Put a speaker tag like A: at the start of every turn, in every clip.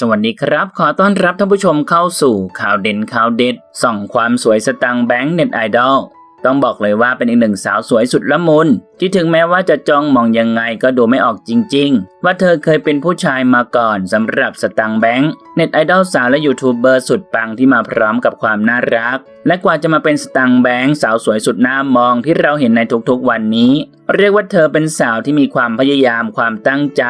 A: สวัสดีครับ ขอต้อนรับท่านผู้ชมเข้าสู่ข่าวเด่นข่าวเด็ด ส่องความสวยสตังค์แบงค์เน็ตไอดอล ต้องบอกเลยว่าเป็นอีกหนึ่งสาวสวยสุดละมุน ที่ถึงแม้ว่าจะจ้องมองยังไงก็ดูไม่ออกจริง ๆ ว่าเธอเคยเป็นผู้ชายมาก่อนสำหรับสตังแบงค์เน็ตไอดอลสาวและยูทูบเบอร์สุดปังที่มาพร้อมกับความน่ารัก และกว่าจะมาเป็นสตังแบงค์สาวสวยสุดน่ามองที่เราเห็นในทุกๆวันนี้ เรียกว่าเธอเป็นสาวที่มีความพยายามความตั้งใจ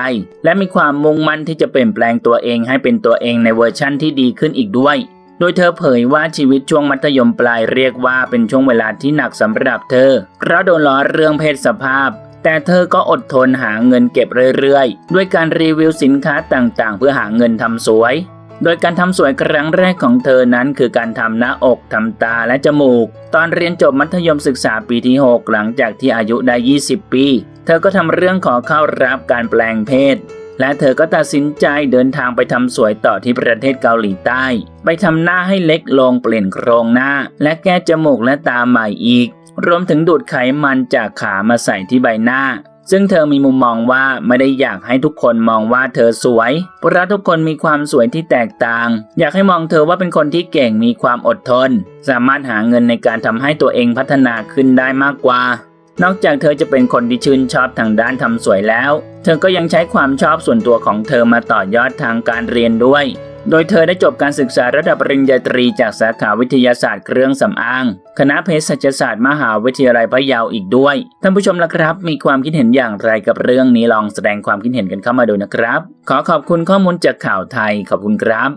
A: และมีความมุ่งมั่นที่จะเปลี่ยนแปลงตัวเองให้เป็นตัวเองในเวอร์ชั่นที่ดีขึ้นอีกด้วย โดยเธอเผยว่าชีวิตช่วงมัธยมปลายเรียกว่าเป็นช่วงเวลาที่หนักสำหรับเธอ เพราะโดนล้อเรื่องเพศสภาพ แต่เธอก็อดทนหาเงินเก็บเรื่อยๆ ด้วยการรีวิวสินค้าต่างๆ เพื่อหาเงินทำสวย โดยการทำสวยครั้งแรกของเธอนั้นคือการทำหน้าอกทำตาและจมูก ตอนเรียนจบมัธยมศึกษาปีที่ 6 หลังจากที่อายุได้ 20 ปี เธอก็ทำเรื่องขอเข้ารับการแปลงเพศ และเธอก็ตัดสินใจเดินทางไปทำสวยต่อที่ประเทศเกาหลีใต้ ไปทำหน้าให้เล็กลงเปลี่ยนโครงหน้า และแก้จมูกและตาใหม่อีก รวมถึงดูดไขมันจากขามาใส่ที่ใบหน้า ซึ่งเธอมีมุมมองว่าไม่ได้อยากให้ทุกคนมองว่าเธอสวย เพราะทุกคนมีความสวยที่แตกต่าง อยากให้มองเธอว่าเป็นคนที่เก่งมีความอดทน สามารถหาเงินในการทำให้ตัวเองพัฒนาขึ้นได้มากกว่า นอกจากเธอจะเป็นคนที่ชื่นชอบทางด้านทำสวยแล้ว เธอก็ยังใช้ความชอบส่วนตัวของเธอมาต่อยอดทางการเรียนด้วย โดยเธอได้จบการศึกษาระดับปริญญาตรีจากสาขาวิทยาศาสตร์เครื่องสำอาง คณะเภสัชศาสตร์มหาวิทยาลัยพะเยาอีกด้วย ท่านผู้ชมละครับ มีความคิดเห็นอย่างไรกับเรื่องนี้ลองแสดงความคิดเห็นกันเข้ามาดูนะครับ ขอขอบคุณข้อมูลจากข่าวไทยขอบคุณครับ